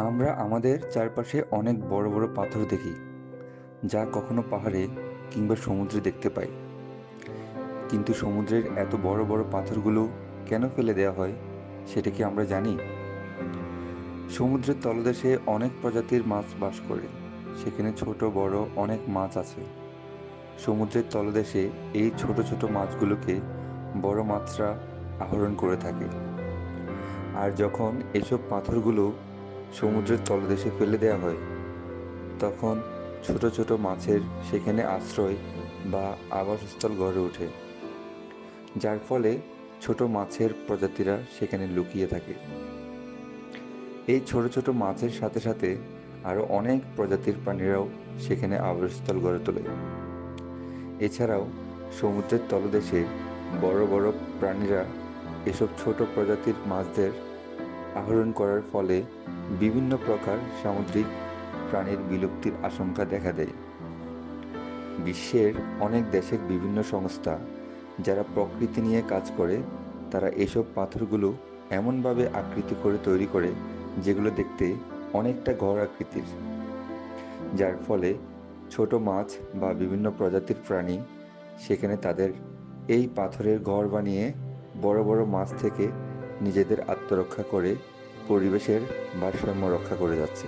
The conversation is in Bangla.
আমরা আমাদের চারপাশে অনেক বড় বড় পাথর দেখি, যা কখনো পাহাড়ে কিংবা সমুদ্রে দেখতে পাই। কিন্তু সমুদ্রের এত বড় বড় পাথরগুলো কেন ফেলে দেওয়া হয়, সেটা কি আমরা জানি? সমুদ্রের তলদেশে অনেক প্রজাতির মাছ বাস করে, সেখানে ছোট বড় অনেক মাছ আছে। সমুদ্রের তলদেশে এই ছোট ছোট মাছগুলোকে বড় মাছরা আহরণ করে থাকে। আর যখন এসব পাথরগুলো সমুদ্রের তলদেশে ফেলে দেওয়া হয়। তখন ছোট ছোট মাছের সেখানে আশ্রয় বা আবাসস্থল গড়ে ওঠে, যার ফলে ছোট মাছের প্রজাতিরা সেখানে লুকিয়ে থাকে। এই ছোট ছোট মাছের সাথে সাথে আরও অনেক প্রজাতির প্রাণীরাও সেখানে আবাসস্থল গড়ে তোলে। এছাড়াও সমুদ্রের তলদেশে বড় বড় প্রাণীরা এসব ছোট প্রজাতির মাছদের আহরণ করার ফলে বিভিন্ন প্রকার সামুদ্রিক প্রাণীর বিলুপ্তির আশঙ্কা দেখা দেয়। বিশ্বের অনেক দেশের বিভিন্ন সংস্থা যারা প্রকৃতি নিয়ে কাজ করে, তারা এসব পাথরগুলো এমনভাবে আকৃতি করে তৈরি করে, যেগুলো দেখতে অনেকটা ঘর আকৃতির। যার ফলে ছোট মাছ বা বিভিন্ন প্রজাতির প্রাণী সেখানে তাদের এই পাথরের ঘর বানিয়ে বড় বড় মাছ থেকে নিজেদের আত্মরক্ষা করে পরিবেশের ভারসাম্য রক্ষা করে যাচ্ছে।